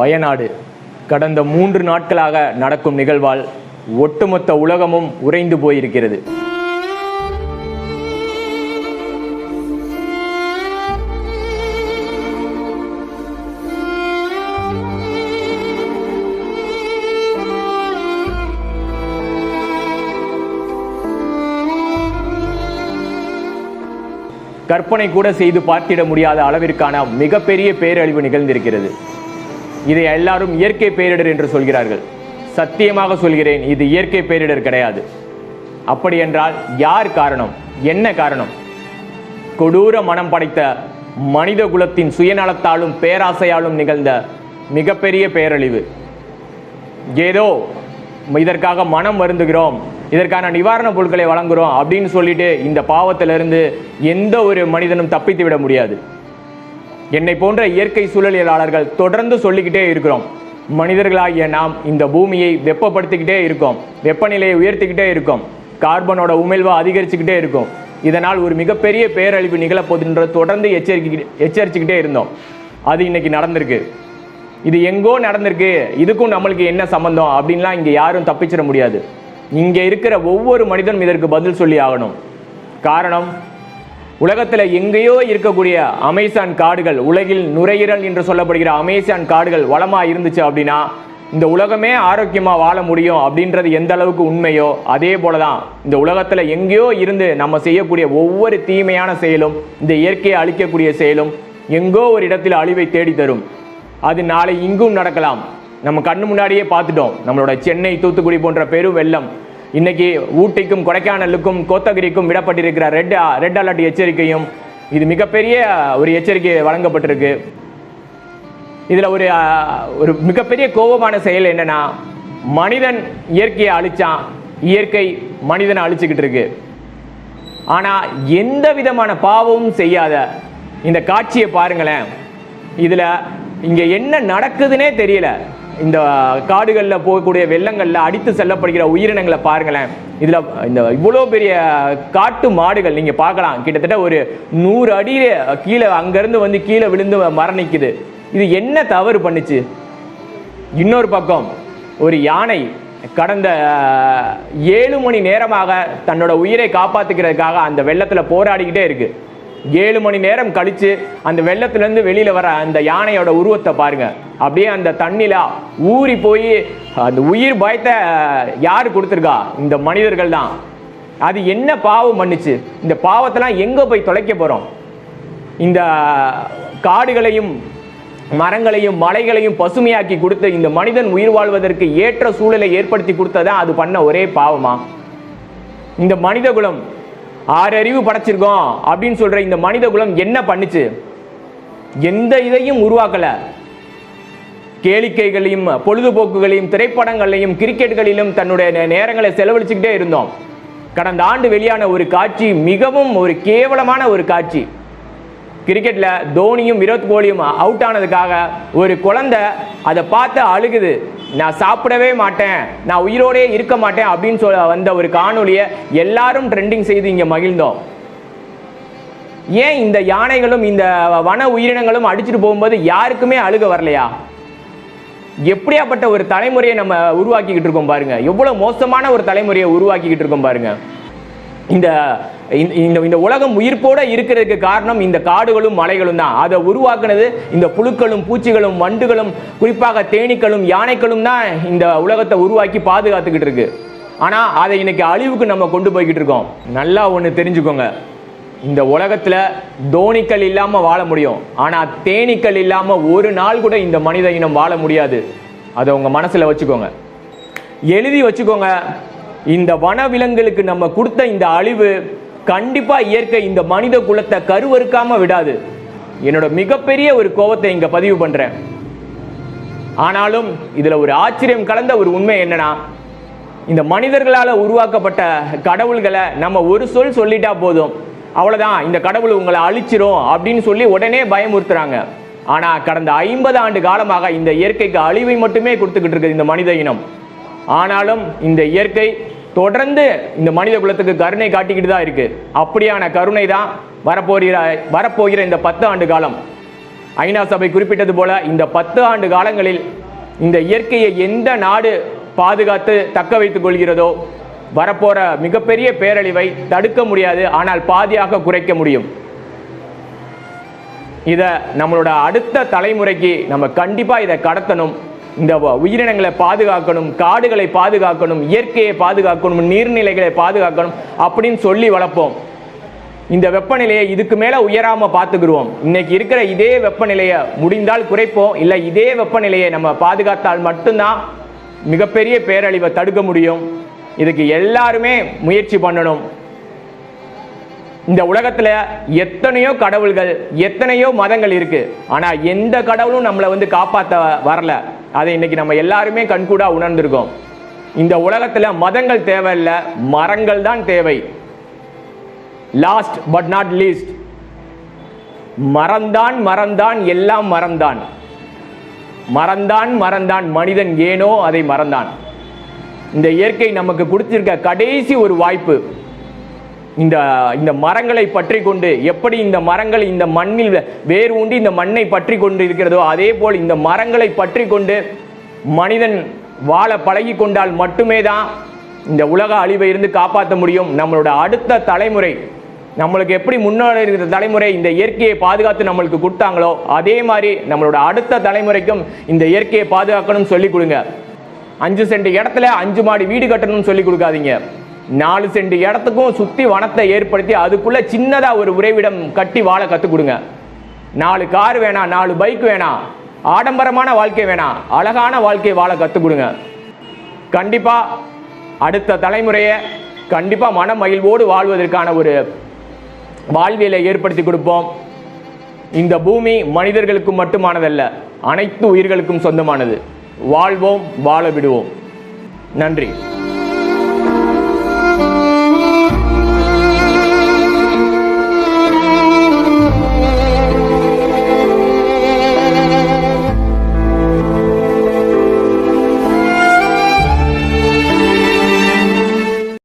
வயநாடு. கடந்த மூன்று நாட்களாக நடக்கும் நிகழ்வால் ஒட்டுமொத்த உலகமும் உறைந்து போயிருக்கிறது. கற்பனை கூட செய்து பார்த்திட முடியாத அளவிற்கான மிகப்பெரிய பேரழிவு நிகழ்ந்திருக்கிறது. இதை எல்லாரும் இயற்கை பேரிடர் என்று சொல்கிறார்கள். சத்தியமாக சொல்கிறேன் இது இயற்கை பேரிடர் கிடையாது. அப்படி என்றால் யார் காரணம்? என்ன காரணம்? கொடூர மனம் படைத்த மனித குலத்தின் சுயநலத்தாலும் பேராசையாலும் நிகழ்ந்த மிகப்பெரிய பேரழிவு. ஏதோ இதற்காக மனம் வருந்துகிறோம் இதற்கான நிவாரணப் பொருட்களை வழங்குகிறோம் அப்படின்னு சொல்லிட்டு இந்த பாவத்திலிருந்து எந்த ஒரு மனிதனும் தப்பித்து விட முடியாது. என்னை போன்ற இயற்கை சூழலியலாளர்கள் தொடர்ந்து சொல்லிக்கிட்டே இருக்கிறோம். மனிதர்களாகிய நாம் இந்த பூமியை வெப்பப்படுத்திக்கிட்டே இருக்கோம். வெப்பநிலையை உயர்த்திக்கிட்டே இருக்கோம். கார்பனோட உமிழ்வை அதிகரிச்சுக்கிட்டே இருக்கும். இதனால் ஒரு மிகப்பெரிய பேரழிவு நிகழப்போகுதுன்ற தொடர்ந்து எச்சரிக்கை எச்சரிச்சுக்கிட்டே இருந்தோம். அது இன்னைக்கு நடந்திருக்கு. இது எங்கோ நடந்திருக்கு. இதுக்கும் நம்மளுக்கு என்ன சம்பந்தம் அப்படின்லாம் இங்கே யாரும் தப்பிச்சிட முடியாது. இங்கே இருக்கிற ஒவ்வொரு மனிதனும் இதற்கு பதில் சொல்லி ஆகணும். காரணம் உலகத்தில் எங்கேயோ இருக்கக்கூடிய அமேசான் காடுகள் உலகில் நுரையீரல் என்று சொல்லப்படுகிற அமேசான் காடுகள் வளமாக இருந்துச்சு அப்படின்னா இந்த உலகமே ஆரோக்கியமாக வாழ முடியும் அப்படின்றது எந்த அளவுக்கு உண்மையோ அதே போல தான் இந்த உலகத்தில் எங்கேயோ இருந்து நம்ம செய்யக்கூடிய ஒவ்வொரு தீமையான செயலும் இந்த இயற்கையை அழிக்கக்கூடிய செயலும் எங்கோ ஒரு இடத்தில் அழிவை தேடி தரும் அது நாளை இங்கும் நடக்கலாம். நம்ம கண்ணு முன்னாடியே பார்த்துட்டோம். நம்மளோட சென்னை தூத்துக்குடி போன்ற பெரு வெள்ளம். இன்னைக்கு ஊட்டிக்கும் கொடைக்கானலுக்கும் கோத்தகிரிக்கும் விடப்பட்டிருக்கிற ரெட் ரெட் அலர்ட் எச்சரிக்கையும் இது மிகப்பெரிய ஒரு எச்சரிக்கை வழங்கப்பட்டிருக்கு. இதில் ஒரு ஒரு மிகப்பெரிய கோபமான செயல் என்னன்னா மனிதன் இயற்கையை அழிச்சான் இயற்கை மனிதனை அழிச்சுக்கிட்டு இருக்கு. ஆனால் எந்த விதமான பாவமும் செய்யாத இந்த காட்சியை பாருங்களேன். இதில் இங்கே என்ன நடக்குதுன்னே தெரியல. இந்த காடுகளில் போகக்கூடிய வெள்ளங்களில் அடித்து செல்லப்படுகிற உயிரினங்களை பாருங்களேன். இதில் இந்த இவ்வளோ பெரிய காட்டு மாடுகள் நீங்கள் பார்க்கலாம். கிட்டத்தட்ட ஒரு நூறு அடியில் கீழே அங்கேருந்து வந்து கீழே விழுந்து மரணிக்குது. இது என்ன தவறு பண்ணுச்சு? இன்னொரு பக்கம் ஒரு யானை கடந்த ஏழு மணி நேரமாக தன்னோட உயிரை காப்பாத்துக்கிறதுக்காக அந்த வெள்ளத்தில் போராடிக்கிட்டே இருக்குது ஏழு மணி நேரம் கழிச்சு அந்த வெள்ளத்துலேருந்து வெளியில் வர அந்த யானையோட உருவத்தை பாருங்க. அப்படியே அந்த தண்ணில ஊறி போய் அந்த உயிர் பயத்தை யார் கொடுத்துருக்கா? இந்த மனிதர்கள் தான். அது என்ன பாவம் பண்ணுச்சு? இந்த பாவத்தெல்லாம் எங்க போய் தொலைக்க போறோம்? இந்த காடுகளையும் மரங்களையும் மலைகளையும் பசுமையாக்கி கொடுத்த இந்த மனிதன் உயிர் வாழ்வதற்கு ஏற்ற சூழலை ஏற்படுத்தி கொடுத்ததான் அது பண்ண ஒரே பாவமா? இந்த மனிதகுலம் ஆறு அறிவு படைச்சிருக்கோம் அப்படின்னு சொல்ற இந்த மனித குலம் என்ன பண்ணுச்சு? எந்த இதையும் உருவாக்கல. கேளிக்கைகளையும் பொழுதுபோக்குகளையும் திரைப்படங்களையும் கிரிக்கெட்டுகளிலும் தன்னுடைய நே- நேரங்களை செலவழிச்சுக்கிட்டே இருந்தோம். கடந்த ஆண்டு வெளியான ஒரு காட்சி மிகவும் ஒரு கேவலமான ஒரு காட்சி. கிரிக்கெட்டில் தோனியும் விராட் கோலியும் அவுட் ஆனதுக்காக ஒரு குழந்தை அதை பார்த்து அழுகுது. நான் சாப்பிடவே மாட்டேன். நான் உயிரோடே இருக்க மாட்டேன் அப்படின்னு சொல்ல வந்த ஒரு காணொலியை எல்லாரும் ட்ரெண்டிங் செய்து இங்கே மகிழ்ந்தோம். ஏன் இந்த யானைகளும் இந்த வன உயிரினங்களும் அடிச்சுட்டு போகும்போது யாருக்குமே அழுக வரலையா? எப்படியாப்பட்ட ஒரு தலைமுறையை நம்ம உருவாக்கிக்கிட்டு இருக்கோம் பாருங்க. எவ்வளவு மோசமான ஒரு தலைமுறையை உருவாக்கிக்கிட்டு இருக்கோம் பாருங்க. இந்த இந்த- இந்த இந்த உலகம் உயிர்ப்போட இருக்கிறதுக்கு காரணம் இந்த காடுகளும் மலைகளும் தான். அதை உருவாக்குனது இந்த புழுக்களும் பூச்சிகளும் வண்டுகளும் குறிப்பாக தேனீக்களும் யானைகளும் தான் இந்த உலகத்தை உருவாக்கி பாதுகாத்துக்கிட்டு இருக்கு. ஆனா அதை இன்னைக்கு அழிவுக்கு நம்ம கொண்டு போய்கிட்டு இருக்கோம். நல்லா ஒன்று தெரிஞ்சுக்கோங்க. இந்த உலகத்துல தோணிக்கள் இல்லாம வாழ முடியும். ஆனா தேனீக்கள் இல்லாம ஒரு நாள் கூட இந்த மனித இனம் வாழ முடியாது. அதை உங்க மனசுல வச்சுக்கோங்க. எழுதி வச்சுக்கோங்க. இந்த வனவிலங்குகளுக்கு நம்ம கொடுத்த இந்த அழிவு கண்டிப்பா இயற்கை இந்த மனித குலத்தை கருவறுக்காம விடாது. என்னோட மிகப்பெரிய ஒரு கோபத்தை இங்க பதிவு பண்றேன். ஆனாலும் இதுல ஒரு ஆச்சரியம் கலந்த ஒரு உண்மை என்னன்னா இந்த மனிதர்களால உருவாக்கப்பட்ட கடவுள்களை நம்ம ஒரு சொல் சொல்லிட்டா போதும். அவ்வளவுதான் இந்த கடவுள் உங்களை அழிச்சிரும் அப்படின்னு சொல்லி உடனே பயமுறுத்துறாங்க. ஆனா கடந்த ஐம்பது ஆண்டு காலமாக இந்த இயற்கைக்கு அழிவை மட்டுமே கொடுத்துக்கிட்டு இருக்குது இந்த மனித இனம். ஆனாலும் இந்த இயற்கை தொடர்ந்து இந்த மனித குலத்துக்கு கருணை காட்டிக்கிட்டு தான் இருக்கு. அப்படியான கருணை தான் வரப்போகிற வரப்போகிற இந்த பத்து ஆண்டு காலம். ஐநா சபை குறிப்பிட்டது போல இந்த பத்து ஆண்டு காலங்களில் இந்த இயற்கையை எந்த நாடு பாதுகாத்து தக்க வைத்துக் கொள்கிறதோ வரப்போற மிகப்பெரிய பேரழிவை தடுக்க முடியாது ஆனால் பாதியாக குறைக்க முடியும். இதை நம்மளோட அடுத்த தலைமுறைக்கு நம்ம கண்டிப்பாக இதை கடத்தணும். இந்த வ- உயிரினங்களை பாதுகாக்கணும் காடுகளை பாதுகாக்கணும் இயற்கையை பாதுகாக்கணும் நீர்நிலைகளை பாதுகாக்கணும் அப்படின்னு சொல்லி வளர்ப்போம். இந்த வெப்பநிலையை இதுக்கு மேலே உயராமல் பார்த்துக்கிடுவோம் இன்னைக்கு இருக்கிற இதே வெப்பநிலையை முடிந்தால் குறைப்போம். இல்லை இதே வெப்பநிலையை நம்ம பாதுகாத்தால் மட்டும்தான் மிகப்பெரிய பேரழிவை தடுக்க முடியும். இதுக்கு எல்லாருமே முயற்சி பண்ணணும். இந்த உலகத்துல எத்தனையோ கடவுள்கள் எத்தனையோ மதங்கள் இருக்கு. ஆனா எந்த கடவுளும் நம்மளை வந்து காப்பாற்ற வரல. அதை இன்னைக்கு நம்ம எல்லாருமே கண்கூடா உணர்ந்திருக்கோம். இந்த உலகத்துல மதங்கள் தேவையில்லை மரங்கள் தான் தேவை. லாஸ்ட் பட் நாட் லீஸ்ட் மறந்தான் மறந்தான் எல்லாம் மறந்தான். மறந்தான் மறந்தான் மனிதன் ஏனோ அதை மறந்தான். இந்த இயற்கை நமக்கு கொடுத்திருக்க கடைசி ஒரு வாய்ப்பு இந்த இந்த மரங்களை பற்றி கொண்டு எப்படி இந்த மரங்கள் இந்த மண்ணில் வேர் ஊண்டி இந்த மண்ணை பற்றி கொண்டு இருக்கிறதோ அதே போல் இந்த மரங்களை பற்றி கொண்டு மனிதன் வாழ பழகி கொண்டால் மட்டுமே தான் இந்த உலக அழிவை இருந்து காப்பாற்ற முடியும். நம்மளோட அடுத்த தலைமுறை நம்மளுக்கு எப்படி முன்னாடி இருக்கிற தலைமுறை இந்த இயற்கையை பாதுகாத்து நம்மளுக்கு கொடுத்தாங்களோ அதே மாதிரி நம்மளோட அடுத்த தலைமுறைக்கும் இந்த இயற்கையை பாதுகாக்கணும்னு சொல்லி கொடுங்க. அஞ்சு சென்ட் இடத்துல அஞ்சு மாடி வீடு கட்டணும்னு சொல்லி கொடுக்காதீங்க. நாலு சென்ட் இடத்துக்கும் சுற்றி வனத்தை ஏற்படுத்தி அதுக்குள்ள சின்னதாக ஒரு உறைவிடம் கட்டி வாழ கற்றுக் கொடுங்க நாலு கார் வேணாம் நாலு பைக் வேணாம் ஆடம்பரமான வாழ்க்கை வேணாம் அழகான வாழ்க்கை வாழ கற்றுக் கொடுங்க கண்டிப்பாக அடுத்த தலைமுறையை கண்டிப்பாக மன மகிழ்வோடு வாழ்வதற்கான ஒரு வாழ்வியலை ஏற்படுத்தி கொடுப்போம். இந்த பூமி மனிதர்களுக்கு மட்டுமானதல்ல அனைத்து உயிர்களுக்கும் சொந்தமானது. வாழ்வோம் வாழ விடுவோம். நன்றி.